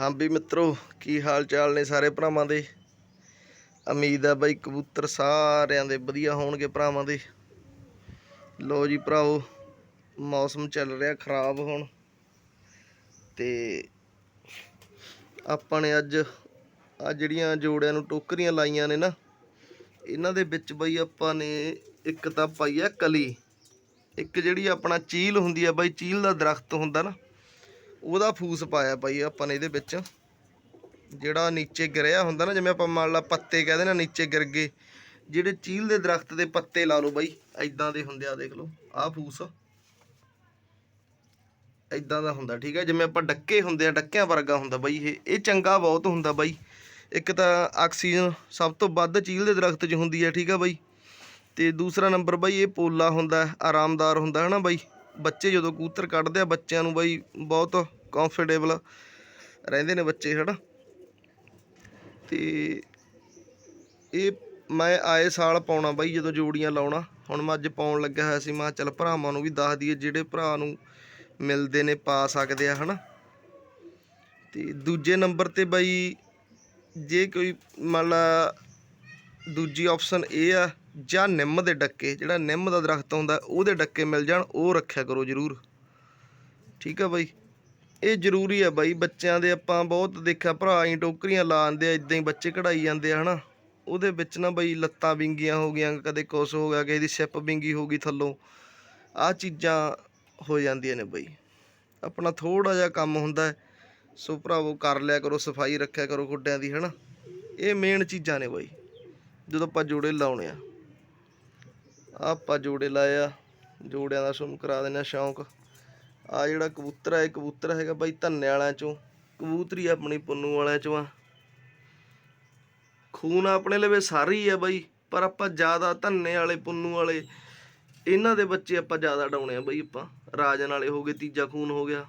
ਹਾਂ ਵੀ ਮਿੱਤਰੋ, ਕੀ ਹਾਲ ਚਾਲ ਨੇ ਸਾਰੇ ਭਰਾਵਾਂ ਦੇ? ਉਮੀਦ ਆ ਬਾਈ ਕਬੂਤਰ ਸਾਰਿਆਂ ਦੇ ਵਧੀਆ ਹੋਣਗੇ ਭਰਾਵਾਂ ਦੇ। ਲੋ ਜੀ ਭਰਾਓ ਮੌਸਮ ਚੱਲ ਰਿਹਾ ਖਰਾਬ ਹੁਣ। ਤੇ ਆਪਾਂ ਨੇ ਅੱਜ ਆ ਜਿਹੜੀਆਂ ਜੋੜਿਆਂ ਨੂੰ ਟੋਕਰੀਆਂ ਲਾਈਆਂ ਨੇ ਨਾ, ਇਹਨਾਂ ਦੇ ਵਿੱਚ ਬਈ ਆਪਾਂ ਨੇ ਇੱਕ ਤਾਂ ਪਾਈ ਆ ਕਲੀ। ਇੱਕ ਜਿਹੜੀ ਆਪਣਾ ਚੀਲ ਹੁੰਦੀ ਆ ਬਾਈ, ਚੀਲ ਦਾ ਦਰਖਤ ਹੁੰਦਾ ਨਾ ਉਹਦਾ ਫੂਸ ਪਾਇਆ ਬਾਈ ਆਪਾਂ ਨੇ ਇਹਦੇ ਵਿੱਚ। ਜਿਹੜਾ ਨੀਚੇ ਗਿਰਿਆ ਹੁੰਦਾ ਨਾ, ਜਿਵੇਂ ਆਪਾਂ ਮੰਨ ਲਾ ਪੱਤੇ ਕਹਦੇ ਨਾ ਨੀਚੇ ਗਿਰ ਗਏ, ਜਿਹੜੇ ਚੀਲ ਦੇ ਦਰਖਤ ਦੇ ਪੱਤੇ ਲਾ ਲਓ ਬਾਈ ਐਦਾਂ ਦੇ ਹੁੰਦੇ ਆ ਦੇਖ ਲਓ, ਆਹ ਫੂਸ। ਐਦਾਂ ਦਾ ਹੁੰਦਾ, ਠੀਕ ਹੈ ਜਿਵੇਂ ਆਪਾਂ ਡੱਕੇ ਹੁੰਦੇ ਆ, ਡੱਕਿਆਂ ਵਰਗਾ ਹੁੰਦਾ ਬਾਈ ਇਹ। ਇਹ ਚੰਗਾ ਬਹੁਤ ਹੁੰਦਾ ਬਾਈ। ਇੱਕ ਤਾਂ ਆਕਸੀਜਨ ਸਭ ਤੋਂ ਵੱਧ ਚੀਲ ਦੇ ਦਰਖਤ 'ਚ ਹੁੰਦੀ ਹੈ ਠੀਕ ਹੈ ਬਾਈ। ਤੇ ਦੂਸਰਾ ਨੰਬਰ ਬਾਈ ਇਹ ਪੋਲਾ ਹੁੰਦਾ, ਆਰਾਮਦਾਰ ਹੁੰਦਾ ਹੈ ਨਾ ਬਾਈ? ਬੱਚੇ ਜਦੋਂ ਕਬੂਤਰ ਕੱਢਦੇ ਆ, ਬੱਚਿਆਂ ਨੂੰ ਬਾਈ ਬਹੁਤ ਕੰਫਰਟੇਬਲ ਰਹਿੰਦੇ ਨੇ ਬੱਚੇ, ਹਨਾ? ਤੇ ਇਹ ਮੈਂ ਆਏ ਸਾਲ ਪਾਉਣਾ ਬਾਈ, ਜਦੋਂ ਜੋੜੀਆਂ ਲਾਉਣਾ। ਹੁਣ ਮੈਂ ਅੱਜ ਪਾਉਣ ਲੱਗਿਆ ਹੋਇਆ ਸੀ, ਮੈਂ ਕਿਹਾ ਚੱਲ ਭਰਾਵਾਂ ਨੂੰ ਵੀ ਦੱਸ ਦਈਏ, ਜਿਹੜੇ ਭਰਾ ਨੂੰ ਮਿਲਦੇ ਨੇ, ਪਾ ਸਕਦੇ ਆ, ਹਨਾ? ਤੇ ਦੂਜੇ ਨੰਬਰ ਤੇ ਬਾਈ, ਜੇ ਕੋਈ ਮੰਨ ਲਾ ਦੂਜੀ ਆਪਸ਼ਨ ਇਹ ਆ, ਜਾਂ ਨਿੰਮ ਦੇ ਡੱਕੇ, ਜਿਹੜਾ ਨਿੰਮ ਦਾ ਦਰਖਤ ਹੁੰਦਾ, ਉਹਦੇ ਡੱਕੇ ਮਿਲ ਜਾਣ, ਉਹ ਰੱਖਿਆ ਕਰੋ ਜਰੂਰ। ਠੀਕ ਆ ਬਾਈ? ਇਹ ਜ਼ਰੂਰੀ ਆ ਬਾਈ, ਬੱਚਿਆਂ ਦੇ ਆਪਾਂ ਬਹੁਤ ਦੇਖਿਆ, ਭਰਾ ਹੀ ਟੋਕਰੀਆਂ ਲਾ ਲਾਉਂਦੇ ਆ, ਇਦਾਂ ਹੀ ਬੱਚੇ ਕਢਾਈ ਜਾਂਦੇ ਆ, ਹਨਾ? ਉਹਦੇ ਵਿੱਚ ਨਾ ਬਈ ਲੱਤਾਂ ਵਿੰਗੀਆਂ ਹੋ ਗਈਆਂ, ਕਦੇ ਕੁਛ ਹੋ ਗਿਆ, ਕਿਸੇ ਦੀ ਸਿਪ ਵਿੰਗੀ ਹੋ ਗਈ ਥੱਲੋਂ ਆ ਚੀਜ਼ਾਂ ਹੋ ਜਾਂਦੀਆਂ ਨੇ ਬਈ। ਆਪਣਾ ਥੋੜਾ ਜਿਹਾ ਕੰਮ ਹੁੰਦਾ ਸੋ ਭਰਾਵੋ ਕਰ ਲਿਆ ਕਰੋ, ਸਫ਼ਾਈ ਰੱਖਿਆ ਕਰੋ ਗੁੱਡਿਆਂ ਦੀ, ਹਨਾ? ਇਹ ਮੇਨ ਚੀਜ਼ਾਂ ਨੇ ਬਾਈ। ਜਦੋਂ ਆਪਾਂ ਜੋੜੇ ਲਾਉਣੇ ਆ। ਆਪਾਂ ਜੋੜੇ ਲਾਏ ਆ, ਜੋੜਿਆਂ ਦਾ ਤੁਹਾਨੂੰ ਕਰਾ ਦਿੰਦੇ ਆ, ਸ਼ੌਂਕ। ਆ ਜਿਹੜਾ ਕਬੂਤਰ ਹੈ ਇਹ ਕਬੂਤਰ ਹੈਗਾ ਬਾਈ ਧੰਨੇ ਵਾਲਿਆਂ ਚੋਂ। ਕਬੂਤਰੀ ਆਪਣੀ ਪੁੰਨੂ ਵਾਲਿਆਂ ਚੋਂ ਆ। ਖੂਨ ਆਪਣੇ ਲਵੇ ਸਾਰੇ ਆ ਬਾਈ, ਪਰ ਆਪਾਂ ਜ਼ਿਆਦਾ ਧੰਨੇ ਵਾਲੇ, ਪੁੰਨੂ ਵਾਲੇ, ਇਹਨਾਂ ਦੇ ਬੱਚੇ ਆਪਾਂ ਜ਼ਿਆਦਾ ਡਾਉਣੇ ਆ ਬਾਈ ਆਪਾਂ। ਰਾਜਨ ਵਾਲੇ ਹੋ ਗਏ, ਤੀਜਾ ਖੂਨ ਹੋ ਗਿਆ।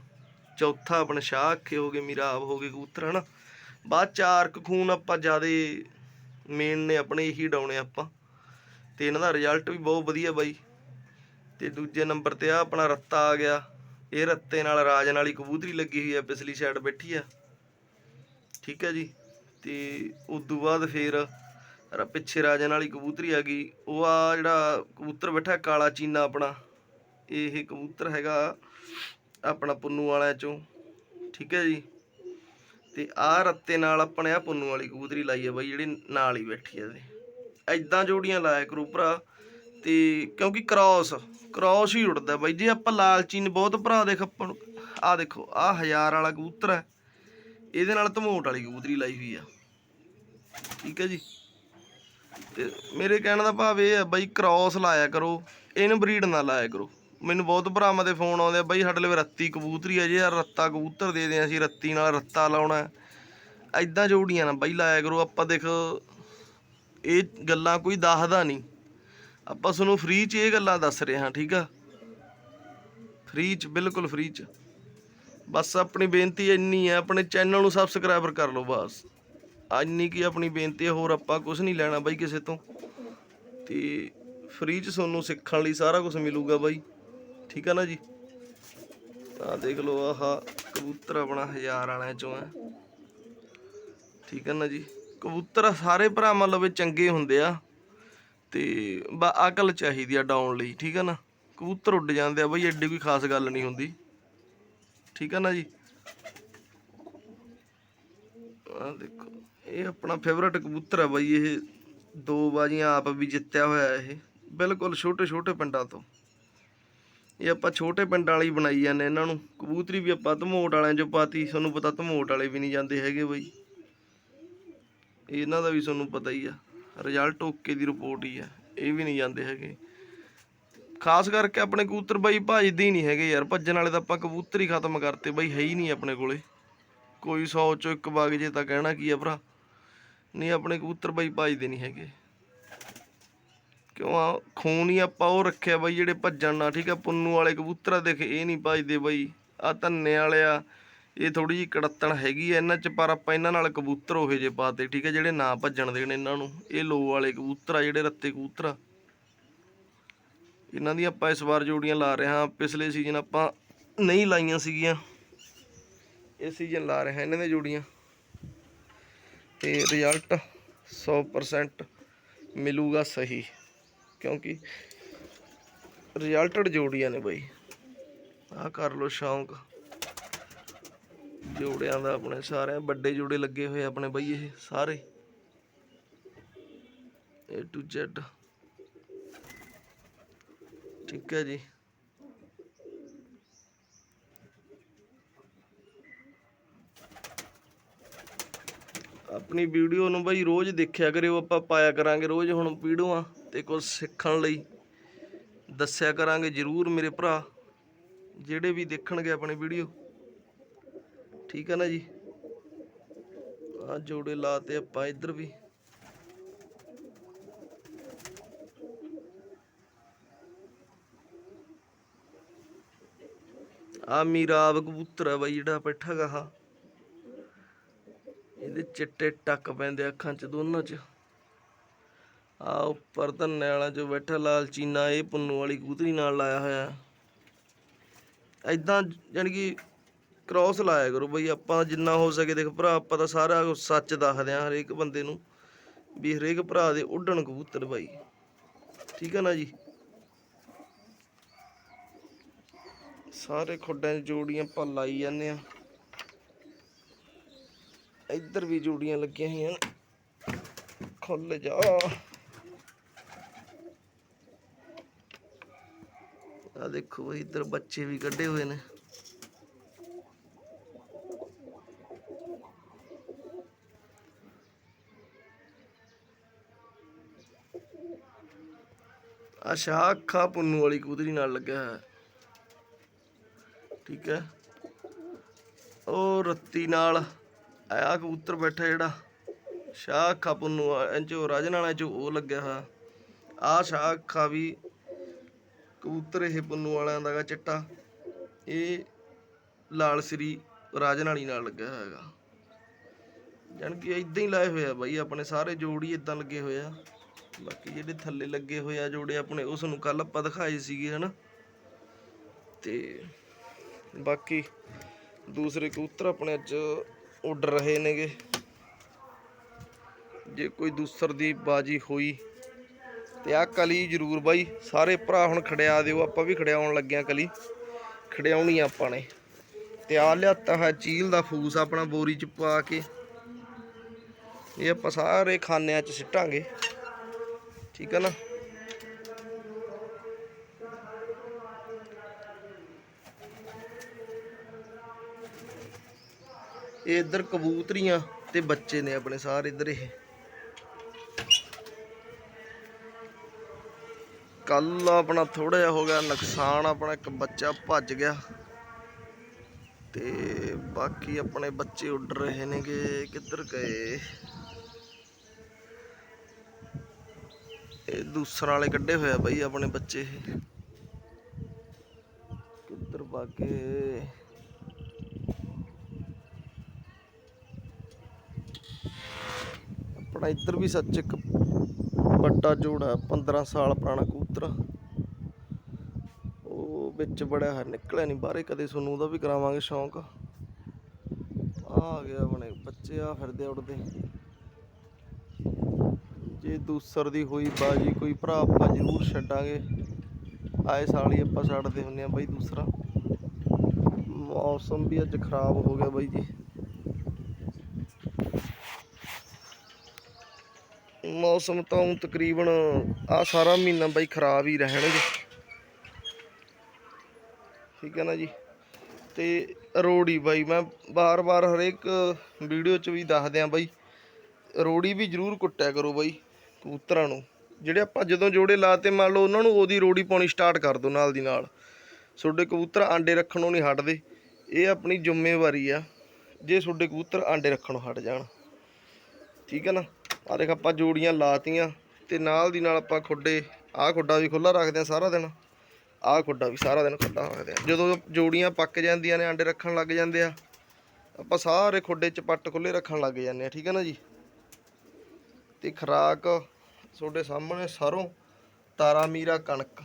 ਚੌਥਾ ਆਪਣੇ ਸ਼ਾਹ ਅੱਖੇ ਹੋ ਗਏ, ਮੀਰਾਬ ਹੋ ਗਏ ਕਬੂਤਰ, ਹਨਾ। ਬਾਅਦ ਚਾਰ ਕੁ ਖੂਨ ਆਪਾਂ ਜ਼ਿਆਦੇ ਮੇਨ ਨੇ ਆਪਣੇ ਇਹੀ ਡਾਉਣੇ ਆਪਾਂ। ਤੇ ਇਹਨਾਂ ਦਾ ਰਿਜ਼ਲਟ ਵੀ ਬਹੁਤ ਵਧੀਆ ਬਾਈ। ਤੇ ਦੂਜੇ ਨੰਬਰ ਤੇ ਆ ਆਪਣਾ ਰੱਤਾ ਆ ਗਿਆ। ਇਹ ਰੱਤੇ ਨਾਲ ਰਾਜਨ ਵਾਲੀ ਕਬੂਤਰੀ ਲੱਗੀ ਹੋਈ ਆ, ਪਿਛਲੀ ਸਾਈਡ ਬੈਠੀ ਆ। ਠੀਕ ਹੈ ਜੀ। ਤੇ ਉਦੋਂ ਬਾਅਦ ਫੇਰ ਪਿੱਛੇ ਰਾਜਨ ਵਾਲੀ ਕਬੂਤਰੀ ਆ ਗਈ। ਉਹ ਆ ਜਿਹੜਾ ਕਬੂਤਰ ਬੈਠਾ, ਕਾਲਾ ਚੀਨਾ ਆਪਣਾ। ਇਹ ਕਬੂਤਰ ਹੈਗਾ ਆਪਣਾ ਪੁੰਨੂ ਵਾਲਿਆਂ ਚੋਂ। ਠੀਕ ਹੈ ਜੀ। ਤੇ ਆਹ ਰੱਤੇ ਨਾਲ ਆਪਣੇ ਆ ਪੁੰਨੂ ਵਾਲੀ ਕਬੂਤਰੀ ਲਾਈ ਹੈ ਬਾਈ, ਜਿਹੜੀ ਨਾਲ ਹੀ ਬੈਠੀ ਹੈ ਇਹਦੇ। ਐਦਾਂ ਜੋੜੀਆਂ ਲਾਇਆ ਕਰੂ ਭਰਾ। ਤੇ ਕਿਉਂਕਿ ਕ੍ਰਾਸ ਕ੍ਰਾਸ ਹੀ ਉੜਦਾ ਬਾਈ। ਜੇ ਆਪਾਂ ਲਾਲਚੀਨ ਬਹੁਤ ਭਰਾ ਦੇਖ ਆਪਾਂ ਨੂੰ। ਆ ਦੇਖੋ ਆ ਹਜ਼ਾਰ ਵਾਲਾ ਕਬੂਤਰ ਹੈ। ਇਹਦੇ ਨਾਲ ਧਮੋਟ ਵਾਲੀ ਕਬੂਤਰੀ ਲਾਈ ਹੋਈ ਆ। ਠੀਕ ਹੈ ਜੀ। ਤੇ ਮੇਰੇ ਕਹਿਣ ਦਾ ਭਾਵ ਇਹ ਹੈ ਬਾਈ ਕ੍ਰਾਸ ਲਾਇਆ ਕਰੋ। ਇਹਨੂੰ ਬਰੀਡ ਨਾ ਲਾਇਆ ਕਰੋ। ਮੈਨੂੰ ਬਹੁਤ ਭਰਾਵਾਂ ਦੇ ਫੋਨ ਆਉਂਦੇ ਆ, ਬਾਈ ਸਾਡੇ ਲਈ ਰੱਤੀ ਕਬੂਤਰੀ ਆ ਜੇ ਯਾਰ ਰੱਤਾ ਕਬੂਤਰ ਦੇ ਦੇ ਅਸੀਂ, ਰੱਤੀ ਨਾਲ ਰੱਤਾ ਲਾਉਣਾ ਹੈ। ਐਦਾਂ ਜੋੜੀਆਂ ਨਾ ਬਾਈ, ਲਾਇਆ ਕਰੋ, ਆਪਾਂ ਦੇਖ, ਇਹ ਗੱਲਾਂ ਕੋਈ ਦੱਸਦਾ ਨਹੀਂ। ਆਪਾਂ ਤੁਹਾਨੂੰ ਫ੍ਰੀ 'ਚ ਇਹ ਗੱਲਾਂ ਦੱਸ ਰਹੇ ਹਾਂ, ਠੀਕ ਆ? ਫ੍ਰੀ 'ਚ, ਬਿਲਕੁਲ ਫ੍ਰੀ 'ਚ। ਬਸ ਆਪਣੀ ਬੇਨਤੀ ਇੰਨੀ ਹੈ, ਆਪਣੇ ਚੈਨਲ ਨੂੰ ਸਬਸਕ੍ਰਾਈਬਰ ਕਰ ਲਓ ਬਸ। ਇੰਨੀ ਕੀ ਆਪਣੀ ਬੇਨਤੀ ਹੈ, ਹੋਰ ਆਪਾਂ ਕੁਝ ਨਹੀਂ ਲੈਣਾ ਬਾਈ ਕਿਸੇ ਤੋਂ। ਤੇ ਫ੍ਰੀ 'ਚ ਤੁਹਾਨੂੰ ਸਿੱਖਣ ਲਈ ਸਾਰਾ ਕੁਝ ਮਿਲੂਗਾ ਬਾਈ। ਠੀਕ ਆ ਨਾ ਜੀ? ਆ ਦੇਖ ਲਓ ਆਹ ਕਬੂਤਰ ਆਪਣਾ ਹਜ਼ਾਰ ਵਾਲਿਆਂ ਚੋਂ ਹੈ। ਠੀਕ ਹੈ ਨਾ ਜੀ? ਕਬੂਤਰ ਸਾਰੇ ਭਰਾਵਾਂ ਲਵੇ ਚੰਗੇ ਹੁੰਦੇ ਆ। ਤੇ ਬਾ ਅਕਲ ਚਾਹੀਦੀ ਆ ਡਾਉਣ ਲਈ, ਠੀਕ ਹੈ ਨਾ? ਕਬੂਤਰ ਉੱਡ ਜਾਂਦੇ ਆ ਬਈ, ਐਡੀ ਕੋਈ ਖਾਸ ਗੱਲ ਨਹੀਂ ਹੁੰਦੀ। ਠੀਕ ਹੈ ਨਾ ਜੀ? ਆ ਦੇਖੋ, ਇਹ ਆਪਣਾ ਫੇਵਰਟ ਕਬੂਤਰ ਆ ਬਾਈ, ਇਹ ਦੋ ਬਾਜੀਆਂ ਆਪ ਵੀ ਜਿੱਤਿਆ ਹੋਇਆ ਇਹ। ਬਿਲਕੁਲ ਛੋਟੇ ਛੋਟੇ ਪਿੰਡਾਂ ਤੋਂ। ਇਹ ਆਪਾਂ ਛੋਟੇ ਪਿੰਡਾਂ ਵਾਲੀ ਬਣਾਈ ਜਾਂਦੇ ਇਹਨਾਂ ਨੂੰ। ਕਬੂਤਰੀ ਵੀ ਆਪਾਂ ਧਮੋਟ ਵਾਲਿਆਂ ਚੋਂ ਪਾਤੀ ਤੁਹਾਨੂੰ ਪਤਾ ਧਮੋਟ ਵਾਲੇ ਵੀ ਨਹੀਂ ਜਾਂਦੇ ਹੈਗੇ ਬਾਈ। ਇਹਨਾਂ ਦਾ ਵੀ ਤੁਹਾਨੂੰ ਪਤਾ ਹੀ ਆ। ਰਿਜ਼ਲਟ ਓਕੇ ਦੀ ਰਿਪੋਰਟ ਹੀ ਆ। ਇਹ ਵੀ ਨਹੀਂ ਜਾਂਦੇ ਹੈਗੇ। ਖਾਸ ਕਰਕੇ ਆਪਣੇ ਕਬੂਤਰ ਬਾਈ ਭੱਜਦੇ ਹੀ ਨਹੀਂ ਹੈਗੇ ਯਾਰ। ਭੱਜਣ ਵਾਲੇ ਤਾਂ ਆਪਾਂ ਕਬੂਤਰ ਹੀ ਖਤਮ ਕਰਤੇ ਬਾਈ, ਹੈ ਹੀ ਨਹੀਂ ਆਪਣੇ ਕੋਲੇ। ਕੋਈ 100 ਚੋਂ ਇੱਕ ਵਗ ਜੇ ਤਾਂ ਕਹਿਣਾ ਕੀ ਆ ਭਰਾ। ਨਹੀਂ, ਆਪਣੇ ਕਬੂਤਰ ਬਾਈ ਭੱਜਦੇ ਨਹੀਂ ਹੈਗੇ। ਕਿਉਂ ਆ? ਖੂਨ ਹੀ ਆਪਾਂ ਉਹ ਰੱਖਿਆ ਬਾਈ ਜਿਹੜੇ ਭੱਜਣ ਨਾ ਠੀਕ ਆ? ਪੁੰਨੂ ਵਾਲੇ ਕਬੂਤਰ ਦੇਖ, ਇਹ ਨਹੀਂ ਭੱਜਦੇ ਬਾਈ। ਆ ਧੰਨੇ ਵਾਲੇ ਆ, ਇਹ ਥੋੜੀ ਜਿਹੀ ਕੜੱਤਣ ਹੈਗੀ ਆ ਇਹਨਾਂ ਚ, ਪਰ ਆਪਾਂ ਇਹਨਾਂ ਨਾਲ ਕਬੂਤਰ ਉਹੇ ਜੇ ਪਾਤੇ, ਠੀਕ ਆ? ਜਿਹੜੇ ਨਾ ਭੱਜਣ ਦੇਣ ਇਹਨਾਂ ਨੂੰ। ਇਹ ਲੋ ਵਾਲੇ ਕਬੂਤਰ ਆ, ਜਿਹੜੇ ਰੱਤੇ ਕਬੂਤਰ ਆ। ਇਹਨਾਂ ਦੀਆਂ ਆਪਾਂ ਇਸ ਵਾਰ ਜੋੜੀਆਂ ਲਾ ਰਹੇ ਹਾਂ। ਪਿਛਲੇ ਸੀਜ਼ਨ ਆਪਾਂ ਨਹੀਂ ਲਾਈਆਂ ਸੀਗੀਆਂ। ਇਹ ਸੀਜ਼ਨ ਲਾ ਰਹੇ ਹਾਂ ਇਹਨਾਂ ਦੀਆਂ ਜੋੜੀਆਂ। ਤੇ ਰਿਜ਼ਲਟ 100% ਮਿਲੂਗਾ ਸਹੀ। ਕਿਉਂਕਿ ਰਿਜ਼ਲਟਡ ਜੋੜੀਆਂ ਨੇ ਬਈ। ਆ ਕਰ ਲੋ ਸ਼ੌਂਕ। ਜੋੜਿਆਂ ਦਾ ਆਪਣੇ ਸਾਰੇ ਵੱਡੇ ਜੋੜੇ ਲੱਗੇ ਹੋਏ ਆਪਣੇ ਬਈ ਇਹ ਸਾਰੇ। A to Z ਠੀਕ ਹੈ ਜੀ। ਆਪਣੀ ਵੀਡੀਓ ਨੂੰ ਬਈ ਰੋਜ਼ ਦੇਖਿਆ ਕਰਿਓ, ਆਪਾਂ ਪਾਇਆ ਕਰਾਂਗੇ ਰੋਜ਼ ਹੁਣ ਵੀਡੀਓਆਂ ਤੇ ਕੁਝ ਸਿੱਖਣ ਲਈ ਦੱਸਿਆ ਕਰਾਂਗੇ ਜਰੂਰ ਮੇਰੇ ਭਰਾ, ਜਿਹੜੇ ਵੀ ਦੇਖਣਗੇ ਆਪਣੀ ਵੀਡੀਓ। ਠੀਕ ਹੈ ਨਾ ਜੀ? ਆ ਜੋੜੇ ਲਾਤੇ ਆਪਾਂ ਇੱਧਰ ਵੀ। ਆ ਮੀਰਾਬ ਕਬੂਤਰ ਹੈ ਬਾਈ, ਜਿਹੜਾ ਬੈਠਾ ਗਾ ਆਹ ਇਹਦੇ ਚਿੱਟੇ ਟੱਕ ਪੈਂਦੇ ਅੱਖਾਂ 'ਚ ਦੋਨਾਂ 'ਚ। ਆ ਉੱਪਰ ਧੰਨੇ ਵਾਲਾ ਜੋ ਬੈਠਾ ਲਾਲ ਚੀਨਾ, ਇਹ ਪੁੰਨੂ ਵਾਲੀ ਕਬੂਤਰੀ ਨਾਲ ਲਾਇਆ ਹੋਇਆ। ਐਦਾਂ ਜਾਣੀ ਕਿ ਕ੍ਰਾਸ ਲਾਇਆ ਕਰੋ ਬਈ, ਆਪਾਂ ਜਿੰਨਾ ਹੋ ਸਕੇ ਦੇਖ ਭਰਾ, ਆਪਾਂ ਤਾਂ ਸਾਰਾ ਸੱਚ ਦੱਸਦੇ ਆ ਹਰੇਕ ਬੰਦੇ ਨੂੰ ਵੀ ਹਰੇਕ ਭਰਾ ਦੇ ਉੱਡਣ ਕਬੂਤਰ ਬਾਈ। ਠੀਕ ਹੈ ਨਾ ਜੀ? ਸਾਰੇ ਖੁੱਡਾਂ 'ਚ ਜੋੜੀਆਂ ਆਪਾਂ ਲਾਈ ਜਾਂਦੇ ਆ ਇੱਧਰ ਵੀ ਜੋੜੀਆਂ ਲੱਗੀਆਂ ਹੋਈਆਂ ਖੁੱਲ ਜਾ। ਆ ਦੇਖੋ ਬਈ, ਇੱਧਰ ਬੱਚੇ ਵੀ ਕੱਢੇ ਹੋਏ ਨੇ। ਆ ਸ਼ਾਖਾ ਪੁੰਨੂ ਵਾਲੀ ਕਬੂਤਰੀ ਨਾਲ ਲੱਗਿਆ ਹੈ ਠੀਕ ਹੈ। ਉਹ ਰੱਤੀ ਨਾਲ ਆਇਆ ਕਬੂਤਰ ਬੈਠਾ ਜਿਹੜਾ ਸ਼ਾਖਾ ਪੁੰਨੂ ਇੰਚੋ ਰਾਜਨ ਵਾਲਾ ਚ ਉਹ ਲੱਗਿਆ ਹੋਇਆ। ਆ ਸ਼ਾਖਾ ਵੀ ਕਬੂਤਰ ਇਹ ਪੁੰਨੂ ਵਾਲਿਆਂ ਦਾ ਚਿੱਟਾ। ਇਹ ਲਾਲ ਸ੍ਰੀ ਰਾਜਨਾਲੀ ਨਾਲ ਲੱਗਿਆ ਹੈਗਾ ਜਾਣ ਕਿ ਇਦਾਂ ਹੀ ਲਾਏ ਹੋਏ ਆ ਬਾਈ, ਆਪਣੇ ਸਾਰੇ ਜੋੜੀ ਇਦਾਂ ਲੱਗੇ ਹੋਏ ਆ। ਬਾਕੀ ਜਿਹੜੇ ਥੱਲੇ ਲੱਗੇ ਹੋਏ ਆ ਜੋੜੇ ਆਪਣੇ, ਉਸ ਨੂੰ ਕੱਲ ਆਪਾਂ ਦਿਖਾਏ ਸੀਗੇ, ਹਨਾ। ਤੇ ਬਾਕੀ ਦੂਸਰੇ ਕਬੂਤਰ ਆਪਣੇ ਅੱਜ ਉੱਡ ਰਹੇ ਨੇਗੇ। ਜੇ ਕੋਈ ਦੂਸਰ ਦੀ ਬਾਜੀ ਹੋਈ ਤੇ ਆ ਕਲੀ ਜ਼ਰੂਰ ਬਾਈ, ਸਾਰੇ ਭਰਾ ਹੁਣ ਖੜਿਆ ਦਿਓ, ਆਪਾਂ ਵੀ ਖੜਿਆਉਣ ਲੱਗਿਆ ਕਲੀ। ਖੜਿਆਉਣੀ ਆਪਾਂ ਨੇ। ਤੇ ਆ ਲਿਆਤਾ ਹੈ ਚੀਲ ਦਾ ਫੂਸ ਆਪਣਾ ਬੋਰੀ ਚ ਪਾ ਕੇ। ਇਹ ਆਪਾਂ ਸਾਰੇ ਖਾਨਿਆਂ ਚ ਸਿੱਟਾਂਗੇ। ਠੀਕ ਹੈ ਨਾ? ਇਹ ਇੱਧਰ ਕਬੂਤਰੀਆਂ ਤੇ ਬੱਚੇ ਨੇ ਆਪਣੇ ਸਾਰੇ ਇੱਧਰ ਇਹ। ਕੱਲ ਆਪਣਾ ਥੋੜਾ ਜਿਹਾ ਹੋ ਗਿਆ, ਨੁਕਸਾਨ ਆਪਣਾ ਇੱਕ ਬੱਚਾ ਭੱਜ ਗਿਆ। ਤੇ ਬਾਕੀ ਆਪਣੇ ਬੱਚੇ ਉੱਡ ਰਹੇ ਨੇਗੇ, ਕਿੱਧਰ ਗਏ? ਇਹ ਦੂਸਰਾ ਵਾਲੇ ਕੱਢੇ ਹੋਇਆ ਬਈ ਆਪਣੇ ਬੱਚੇ। ਇਹ ਕਿੱਧਰ ਬਾਗੇ ਆਪਣਾ ਇੱਧਰ ਵੀ ਸੱਚ ਇੱਕ ਵੱਡਾ ਜੋੜਾ 15 ਸਾਲ ਪੁਰਾਣਾ ਕਬੂਤਰ। ਉਹ ਵਿੱਚ ਬੜਿਆ ਹੈ ਨਿਕਲਿਆ ਨਹੀਂ ਬਾਹਰੇ, ਕਦੇ ਤੁਹਾਨੂੰ ਉਹਦਾ ਵੀ ਕਰਾਵਾਂਗੇ ਸ਼ੌਂਕ। ਆ ਗਿਆ ਬਣੇ ਬੱਚੇ, ਆ ਫਿਰਦੇ ਆ ਉੱਡਦੇ। ਜੇ ਦੂਸਰ ਦੀ ਹੋਈ ਬਾਜੀ, ਕੋਈ ਭਰਾ ਆਪਾਂ ਜ਼ਰੂਰ ਛੱਡਾਂਗੇ। ਆਏ ਸਾਲ ਹੀ ਆਪਾਂ ਛੱਡਦੇ ਹੁੰਨੇ ਆ ਬਾਈ ਦੂਸਰਾ। ਮੌਸਮ ਵੀ ਅੱਜ ਖਰਾਬ ਹੋ ਗਿਆ ਬਾਈ ਜੀ। ਮੌਸਮ ਤਾਂ ਤਕਰੀਬਨ ਆ ਸਾਰਾ ਮਹੀਨਾ ਬਾਈ ਖਰਾਬ ਹੀ ਰਹਿਣਗੇ। ਠੀਕ ਹੈ ਨਾ ਜੀ? ਤੇ ਰੋੜੀ ਬਾਈ, ਮੈਂ ਬਾਰ-ਬਾਰ ਹਰੇਕ ਵੀਡੀਓ 'ਚ ਵੀ ਦੱਸਦਿਆਂ ਬਾਈ, ਰੋੜੀ ਵੀ ਜ਼ਰੂਰ ਕੁੱਟਿਆ ਕਰੋ ਬਾਈ ਕਬੂਤਰਾਂ ਨੂੰ। ਜਿਹੜੇ ਆਪਾਂ ਜਦੋਂ ਜੋੜੇ ਲਾਤੇ, ਮੰਨ ਲਓ ਉਹਨਾਂ ਨੂੰ ਉਹਦੀ ਰੋੜੀ ਪਾਉਣੀ ਸਟਾਰਟ ਕਰ ਦਿਓ ਨਾਲ ਦੀ ਨਾਲ। ਤੁਹਾਡੇ ਕਬੂਤਰ ਆਂਡੇ ਰੱਖਣੋਂ ਨਹੀਂ ਹਟਦੇ। ਇਹ ਆਪਣੀ ਜ਼ਿੰਮੇਵਾਰੀ ਆ, ਜੇ ਤੁਹਾਡੇ ਕਬੂਤਰ ਆਂਡੇ ਰੱਖਣੋਂ ਹਟ ਜਾਣ। ਠੀਕ ਹੈ ਨਾ? ਆ ਦੇਖ ਆਪਾਂ ਜੋੜੀਆਂ ਲਾਤੀਆਂ ਤੇ ਨਾਲ ਦੀ ਨਾਲ ਆਪਾਂ ਖੁੱਡੇ, ਆਹ ਖੁੱਡਾ ਵੀ ਖੁੱਲਾ ਰੱਖਦੇ ਆ ਸਾਰਾ ਦਿਨ। ਆਹ ਖੁੱਡਾ ਵੀ ਸਾਰਾ ਦਿਨ ਖੁੱਲਾ ਰੱਖਦੇ ਆ ਜਦੋਂ ਜੋੜੀਆਂ ਪੱਕ ਜਾਂਦੀਆਂ ਨੇ ਆਂਡੇ ਰੱਖਣ ਲੱਗ ਜਾਂਦੇ ਆ, ਆਪਾਂ ਸਾਰੇ ਖੁੱਡੇ ਚ ਪੱਟ ਖੁੱਲੇ ਰੱਖਣ ਲੱਗ ਜਾਂਦੇ ਆ ਠੀਕ ਹੈ ਨਾ ਜੀ? ਤੇ ਖਰਾਕ ਤੁਹਾਡੇ ਸਾਹਮਣੇ ਸਰੋਂ, ਤਾਰਾ ਮੀਰਾ, ਕਣਕ,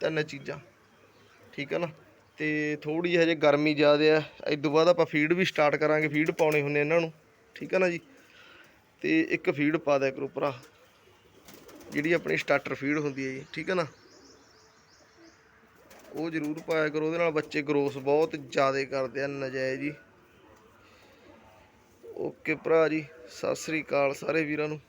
ਤਿੰਨ ਚੀਜ਼ਾਂ, ਠੀਕ ਹੈ ਨਾ? ਤੇ ਥੋੜੀ ਹਜੇ ਗਰਮੀ ਜ਼ਿਆਦਾ ਆ ਇਸ ਤੋਂ ਬਾਅਦ ਆਪਾਂ ਫੀਡ ਵੀ ਸਟਾਰਟ ਕਰਾਂਗੇ ਫੀਡ ਪਾਉਣੇ ਹੁੰਦੇ ਇਹਨਾਂ ਨੂੰ, ਠੀਕ ਹੈ ਨਾ ਜੀ? ਤੇ ਇੱਕ ਫੀਡ ਪਾ ਦਿਆ ਕਰੋ ਭਰਾ। ਜਿਹੜੀ ਆਪਣੀ ਸਟਾਰਟਰ ਫੀਡ ਹੁੰਦੀ ਹੈ ਜੀ, ਠੀਕ ਹੈ ਨਾ? ਉਹ ਜ਼ਰੂਰ ਪਾਇਆ ਕਰੋ, ਉਹਦੇ ਨਾਲ ਬੱਚੇ ਗਰੋਥ ਬਹੁਤ ਜ਼ਿਆਦਾ ਕਰਦੇ ਆ, ਨਜਾਇਜ਼ ਜੀ। ਓਕੇ ਭਰਾ ਜੀ, ਸਤਿ ਸ੍ਰੀ ਅਕਾਲ ਸਾਰੇ ਵੀਰਾਂ ਨੂੰ।